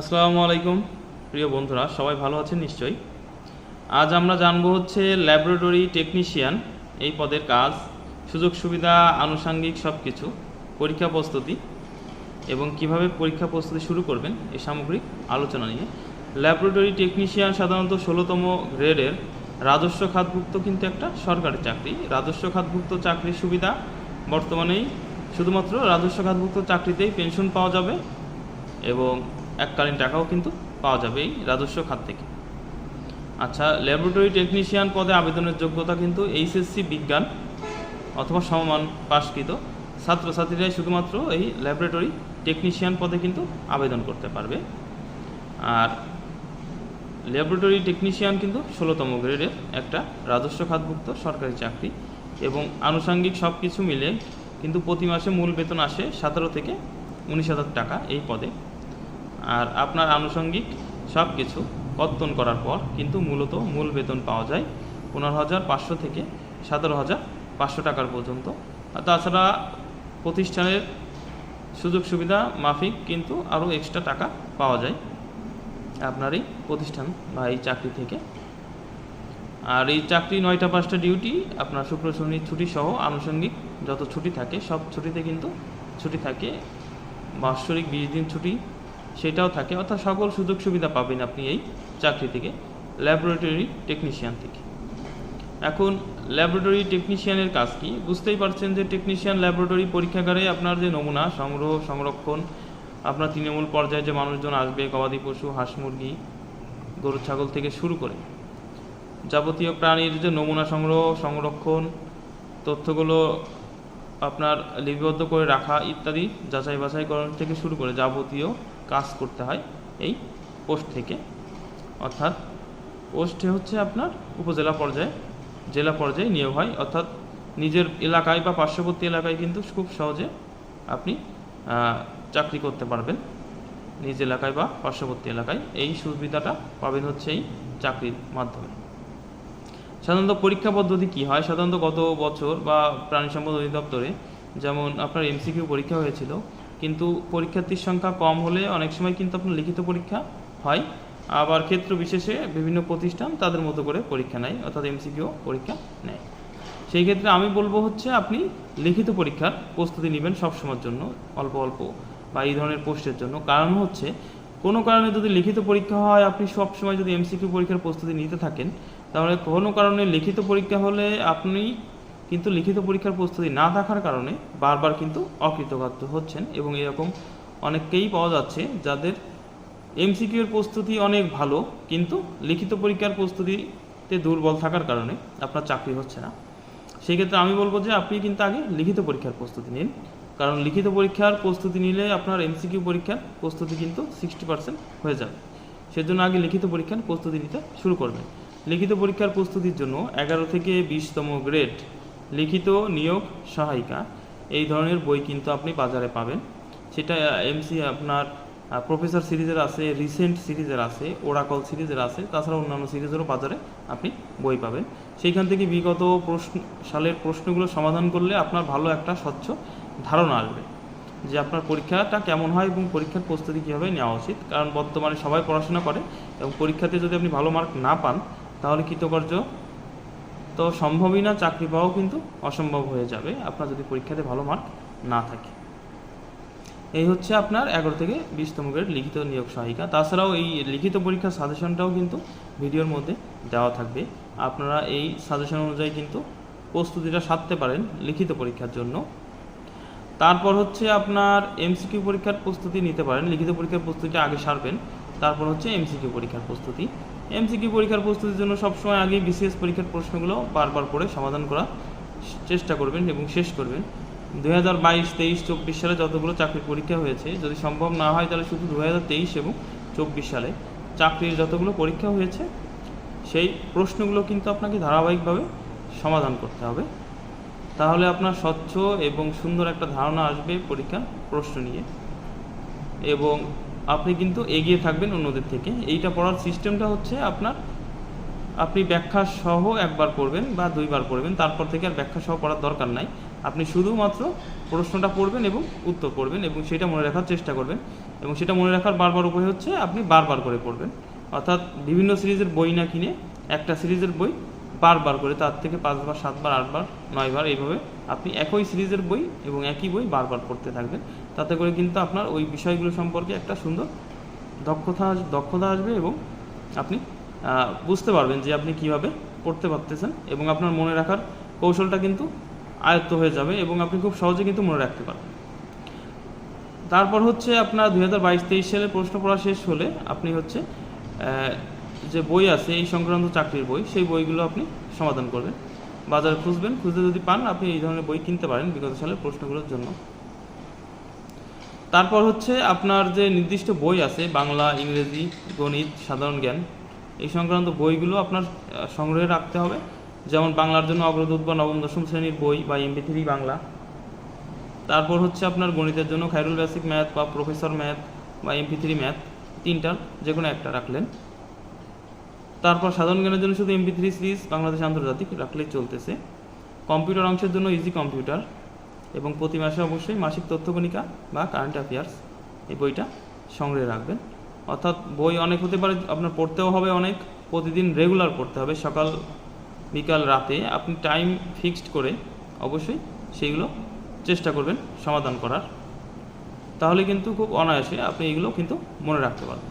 আসসালামু আলাইকুম, প্রিয় বন্ধুরা, সবাই ভালো আছেন নিশ্চয়ই? আজ আমরা জানব হচ্ছে ল্যাবরেটরি টেকনিশিয়ান, এই পদের কাজ, সুযোগ সুবিধা, আনুষাঙ্গিক সব কিছু পরীক্ষা প্রস্তুতি এবং কীভাবে পরীক্ষা প্রস্তুতি শুরু করবেন এই সামগ্রিক আলোচনা নিয়ে। ল্যাবরেটরি টেকনিশিয়ান সাধারণত ষোলোতম গ্রেডের রাজস্ব খাতভুক্ত কিন্তু একটা সরকারি চাকরি। রাজস্ব খাতভুক্ত চাকরির সুবিধা বর্তমানেই শুধুমাত্র রাজস্ব খাতভুক্ত চাকরিতেই পেনশন পাওয়া যাবে এবং এককালীন টাকাও কিন্তু পাওয়া যাবে এই রাজস্ব খাত থেকে। আচ্ছা ল্যাবরেটরি টেকনিশিয়ান পদে আবেদনের যোগ্যতা কিন্তু এইচএসসি বিজ্ঞান অথবা সমমান পাশকৃত। ছাত্রছাত্রীরাই শুধুমাত্র এই ল্যাবরেটরি টেকনিশিয়ান পদে কিন্তু আবেদন করতে পারবে। আর ল্যাবরেটরি টেকনিশিয়ান কিন্তু ষোলোতম গ্রেডের একটা রাজস্ব খাতভুক্ত সরকারি চাকরি এবং আনুষাঙ্গিক সব কিছু মিলে কিন্তু প্রতি মাসে মূল বেতন আসে সতেরো থেকে উনিশ হাজার টাকা এই পদে। আর আপনার আনুষঙ্গিক সব কিছু কর্তন করার পর কিন্তু মূলত মূল বেতন পাওয়া যায় পনেরো হাজার পাঁচশো থেকে সতেরো হাজার পাঁচশো টাকার পর্যন্ত। আর তাছাড়া প্রতিষ্ঠানের সুযোগ সুবিধা মাফিক কিন্তু আরও এক্সট্রা টাকা পাওয়া যায় আপনার এই প্রতিষ্ঠান বা এই চাকরি থেকে। আর এই চাকরি নয়টা পাঁচটা ডিউটি আপনার শুক্র, শনি ছুটি সহ আনুষঙ্গিক যত ছুটি থাকে সব ছুটিতে কিন্তু ছুটি থাকে। বাৎসরিক বিশ দিন ছুটি সেটাও থাকে। অর্থাৎ সকল সুযোগ সুবিধা পাবেন আপনি এই চাকরি থেকে ল্যাবরেটরি টেকনিশিয়ান থেকে। এখন ল্যাবরেটরি টেকনিশিয়ানের কাজ কি? বুঝতেই পারছেন যে টেকনিশিয়ান ল্যাবরেটরি পরীক্ষাগারে আপনার যে নমুনা, সংগ্রহ, সংরক্ষণ, আপনার তৃণমূল পর্যায়ে যে মানুষজন আসবে, গবাদি পশু, হাঁস মুরগি, গরু, ছাগল থেকে শুরু করে, যাবতীয় প্রাণীর যে নমুনা সংগ্রহ, সংরক্ষণ, তথ্যগুলো আপনার লিপিবদ্ধ করে রাখা ইত্যাদি যাচাই বাছাইকরণ থেকে শুরু করে যাবতীয় কাজ করতে হয় এই পোস্ট থেকে। অর্থাৎ পোস্টে হচ্ছে আপনার উপজেলা পর্যায়ে, জেলা পর্যায়ে নিয়োগ হয়। অর্থাৎ নিজের এলাকায় বা পার্শ্ববর্তী এলাকায় কিন্তু খুব সহজে আপনি চাকরি করতে পারবেন। নিজ এলাকায় বা পার্শ্ববর্তী এলাকায় এই সুবিধাটা পাবেন হচ্ছে এই চাকরির মাধ্যমে। সাধারণত পরীক্ষা পদ্ধতি কি হয়? সাধারণত গত বছর বা প্রাণী সম্পদ অধিদপ্তরে যেমন আপনার এমসিকিউ পরীক্ষা হয়েছিল কিন্তু পরীক্ষার্থীর সংখ্যা কম হলে অনেক সময় কিন্তু আপনার লিখিত পরীক্ষা হয়। আবার ক্ষেত্র বিশেষে বিভিন্ন প্রতিষ্ঠান তাদের মতো করে পরীক্ষা নেয়, অর্থাৎ এমসিকিউ পরীক্ষা নেয়। সেই ক্ষেত্রে আমি বলব হচ্ছে আপনি লিখিত পরীক্ষার প্রস্তুতি নেবেন সবসময়ের জন্য, অল্প অল্প, বা এই ধরনের পোস্টের জন্য। কারণ হচ্ছে, কোনো কারণে যদি লিখিত পরীক্ষা হয়, আপনি সবসময় যদি এমসিকিউ পরীক্ষার প্রস্তুতি নিতে থাকেন, তাহলে কোনো কারণে লিখিত পরীক্ষা হলে আপনি কিন্তু লিখিত পরীক্ষার প্রস্তুতি না থাকার কারণে বারবার কিন্তু অকৃতকার্য হচ্ছেন এবং এরকম অনেককেই পাওয়া যাচ্ছে যাদের এমসিকিউর প্রস্তুতি অনেক ভালো, কিন্তু লিখিত পরীক্ষার প্রস্তুতিতে দুর্বল থাকার কারণে আপনার চাকরি হচ্ছে না। সেই ক্ষেত্রে আমি বলব যে আপনি কিন্তু আগে লিখিত পরীক্ষার প্রস্তুতি নিন। কারণ লিখিত পরীক্ষার প্রস্তুতি নিলে আপনার এমসিকিউ পরীক্ষার প্রস্তুতি কিন্তু সিক্সটি পার্সেন্ট হয়ে যাবে। সেজন্য আগে লিখিত পরীক্ষার প্রস্তুতি নিতে শুরু করবেন। লিখিত পরীক্ষার প্রস্তুতির জন্য এগারো থেকে বিশতম গ্রেড লিখিত নিয়োগ সহায়িকা। এই ধরনের বই কিন্তু আপনি বাজারে পাবেন। সেটা এমসি আপনার প্রফেসর সিরিজের আছে রিসেন্ট সিরিজের আছে ওরাকল সিরিজের আছে, তাছাড়া অন্যান্য সিরিজেরও বাজারে আপনি বই পাবেন। সেইখান থেকে বিগত প্রশ্ন, সালের প্রশ্নগুলো সমাধান করলে আপনার ভালো একটা স্বচ্ছ ধারণা আসবে যে আপনার পরীক্ষাটা কেমন হয় এবং পরীক্ষার প্রস্তুতি কীভাবে নেওয়া উচিত। কারণ বর্তমানে সবাই পড়াশোনা করে এবং পরীক্ষাতে যদি আপনি ভালো মার্ক না পান, তাহলে কৃতকার্য তো সম্ভবই না, চাকরি পাওয়াও কিন্তু অসম্ভব হয়ে যাবে। আপনার যদি পরীক্ষাতে ভালো মার্ক না থাকে। এই হচ্ছে আপনার এগারো থেকে বিশতম গ্রেড লিখিত নিয়োগ সহায়িকা। তাছাড়াও এই লিখিত পরীক্ষার সাজেশনটাও কিন্তু ভিডিওর মধ্যে দেওয়া থাকবে। আপনারা এই সাজেশন অনুযায়ী কিন্তু প্রস্তুতিটা সারতে পারেন লিখিত পরীক্ষার জন্য। তারপর হচ্ছে আপনার এমসিকিউ পরীক্ষার প্রস্তুতি নিতে পারেন। লিখিত পরীক্ষার প্রস্তুতিটা আগে সারবেন। তারপর হচ্ছে এমসিকিউ পরীক্ষার প্রস্তুতি। এমসিকিউ পরীক্ষার প্রস্তুতির জন্য সবসময় আগে বিসিএস পরীক্ষার প্রশ্নগুলো বারবার করে সমাধান করার চেষ্টা করবেন এবং শেষ করবেন। দু হাজার বাইশ, তেইশ, চব্বিশ সালে যতগুলো চাকরির পরীক্ষা হয়েছে, যদি সম্ভব না হয় তাহলে শুধু দু হাজার তেইশ এবং চব্বিশ সালে চাকরির যতগুলো পরীক্ষা হয়েছে, সেই প্রশ্নগুলো কিন্তু আপনাকে ধারাবাহিকভাবে সমাধান করতে হবে। তাহলে আপনার স্বচ্ছ এবং সুন্দর একটা ধারণা আসবে পরীক্ষার প্রশ্ন নিয়ে। এবং আপনি কিন্তু এগিয়ে থাকবেন অন্যদের থেকে। এইটা পড়ার সিস্টেমটা হচ্ছে আপনার, আপনি ব্যাখ্যা সহ একবার পড়বেন বা দুইবার পড়বেন, তারপর থেকে আর ব্যাখ্যা সহ পড়ার দরকার নাই। আপনি শুধুমাত্র প্রশ্নটা পড়বেন এবং উত্তর পড়বেন এবং সেটা মনে রাখার চেষ্টা করবেন। এবং সেটা মনে রাখার বারবার উপায় হচ্ছে আপনি বারবার করে পড়বেন। অর্থাৎ বিভিন্ন সিরিজের বই না কিনে একটা সিরিজের বই বারবার করে, তার থেকে পাঁচবার, সাতবার, আটবার, নয়বার, এইভাবে আপনি একই সিরিজের বই এবং একই বই বারবার পড়তে থাকবেন। তাতে করে কিন্তু আপনার ওই বিষয়গুলো সম্পর্কে একটা সুন্দর দক্ষতা দক্ষতা আসবে এবং আপনি বুঝতে পারবেন যে আপনি কীভাবে পড়তে পারতেছেন এবং আপনার মনে রাখার কৌশলটা কিন্তু আয়ত্ত হয়ে যাবে এবং আপনি খুব সহজে কিন্তু মনে রাখতে পারবেন। তারপর হচ্ছে আপনার দুই হাজার বাইশ, তেইশ সালে প্রশ্ন পড়া শেষ হলে আপনি হচ্ছে যে বই আছে, এই সংক্রান্ত চাকরির বই, সেই বইগুলো আপনি সমাধান করবেন। বাজারে খুঁজবেন, খুঁজে যদি পান, আপনি এই ধরনের বই কিনতে পারেন বিগত সালের প্রশ্নগুলোর জন্য। তারপর হচ্ছে আপনার যে নির্দিষ্ট বই আছে, বাংলা, ইংরেজি, গণিত, সাধারণ জ্ঞান, এই সংক্রান্ত বইগুলো আপনার সংগ্রহে রাখতে হবে। যেমন বাংলার জন্য অগ্রদূত বা নবম, দশম শ্রেণির বই বা এমপি থ্রি বাংলা। তারপর হচ্ছে আপনার গণিতের জন্য খাইরুল বেসিক ম্যাথ বা প্রফেসর ম্যাথ বা এমপি থ্রি ম্যাথ তিনটার যে কোনো একটা রাখলেন। তারপর সাধারণ জ্ঞানের জন্য শুধু এমপি থ্রি সিরিজ বাংলাদেশ আন্তর্জাতিক রাখলেই চলতেছে। কম্পিউটার অংশের জন্য ইজি কম্পিউটার এবং প্রতি মাসে অবশ্যই মাসিক তথ্যকণিকা বা কারেন্ট অ্যাফেয়ার্স এই বইটা সংগ্রহে রাখবেন। অর্থাৎ বই অনেক হতে পারে, আপনার পড়তেও হবে অনেক, প্রতিদিন রেগুলার পড়তে হবে। সকাল, বিকাল, রাতে আপনি টাইম ফিক্সড করে অবশ্যই সেইগুলো চেষ্টা করবেন সমাধান করার। তাহলে কিন্তু খুব অনায়াসে আপনি এগুলো কিন্তু মনে রাখতে পারবেন।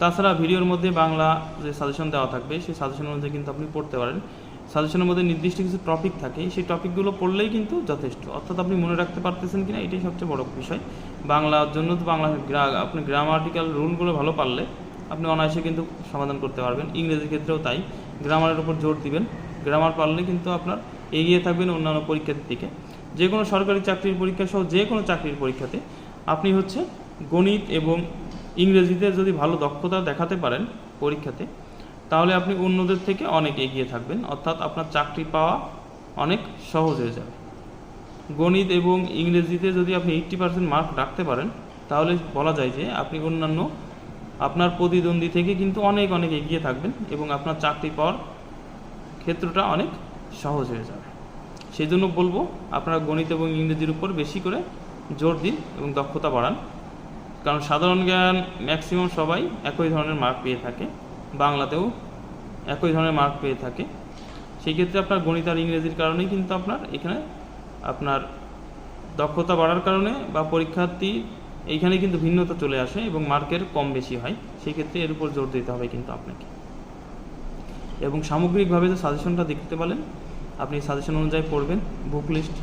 তাছাড়া ভিডিওর মধ্যে বাংলা যে সাজেশন দেওয়া থাকবে, সেই সাজেশনের মধ্যে কিন্তু আপনি পড়তে পারেন। সাজেশনের মধ্যে নির্দিষ্ট কিছু টপিক থাকে, সেই টপিকগুলো পড়লেই কিন্তু যথেষ্ট। অর্থাৎ আপনি মনে রাখতে পারতেছেন কিনা, এটাই সবচেয়ে বড় বিষয়। বাংলার জন্য তো বাংলা আপনি গ্রামাটিক্যাল রুলগুলো ভালো পারলে আপনি অনায়াসে কিন্তু সমাধান করতে পারবেন। ইংরেজির ক্ষেত্রেও তাই। গ্রামারের উপর জোর দিবেন। গ্রামার পারলে কিন্তু আপনার এগিয়ে থাকবেন অন্যান্য পরীক্ষার দিকে। যে কোনো সরকারি চাকরির পরীক্ষা সহ যে কোনো চাকরির পরীক্ষাতে আপনি হচ্ছে গণিত এবং ইংরেজিতে যদি ভালো দক্ষতা দেখাতে পারেন পরীক্ষাতে, তাহলে আপনি অন্যদের থেকে অনেক এগিয়ে থাকবেন। অর্থাৎ আপনার চাকরি পাওয়া অনেক সহজ হয়ে যাবে। গণিত এবং ইংরেজিতে যদি আপনি এইট্টি পার্সেন্ট মার্ক রাখতে পারেন, তাহলে বলা যায় যে আপনি অন্যান্য আপনার প্রতিদ্বন্দ্বী থেকে কিন্তু অনেক অনেক এগিয়ে থাকবেন এবং আপনার চাকরি পাওয়ার ক্ষেত্রটা অনেক সহজ হয়ে যাবে। সেই জন্য বলব, আপনারা গণিত এবং ইংরেজির উপর বেশি করে জোর দিন এবং দক্ষতা বাড়ান। কারণ সাধারণ জ্ঞান ম্যাক্সিমাম সবাই একই ধরনের মার্ক পেয়ে থাকে, বাংলাতেও একই ধরনের মার্ক পেয়ে থাকে। সেই ক্ষেত্রে আপনার গণিত আর ইংরেজির কারণেই কিন্তু আপনার এখানে আপনার দক্ষতা বাড়ার কারণে বা পরীক্ষার্থী এইখানে কিন্তু ভিন্নতা চলে আসে এবং মার্কের কম বেশি হয়। সেই ক্ষেত্রে এর উপর জোর দিতে হবে কিন্তু আপনাকে। এবং সামগ্রিকভাবে যে সাজেশনটা দেখতে পারেন আপনি সাজেশন অনুযায়ী পড়বেন বুক লিস্ট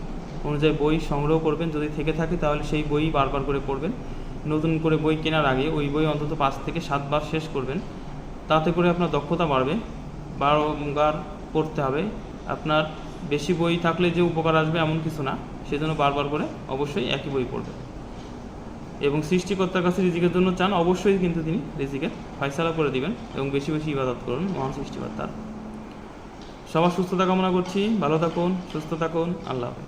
অনুযায়ী বই সংগ্রহ করবেন। যদি থেকে থাকে তাহলে সেই বই বারবার করে পড়বেন। নতুন করে বই কেনার আগে ওই বই অন্তত পাঁচ থেকে সাতবার শেষ করবেন। তাতে করে আপনার দক্ষতা বাড়বে, বারবার পড়তে হবে। আপনার বেশি বই থাকলে যে উপকার আসবে এমন কিছু না, সেজন্য বারবার করে অবশ্যই একই বই পড়বে এবং সৃষ্টিকর্তার কাছে রিজিকের জন্য চান, অবশ্যই কিন্তু তিনি রিজিকের ফয়সালা করে দিবেন এবং বেশি বেশি ইবাদত করুন মহান সৃষ্টিকর্তার সবার সুস্থতা কামনা করছি, ভালো থাকুন, সুস্থ থাকুন, আল্লাহ হাফেজ।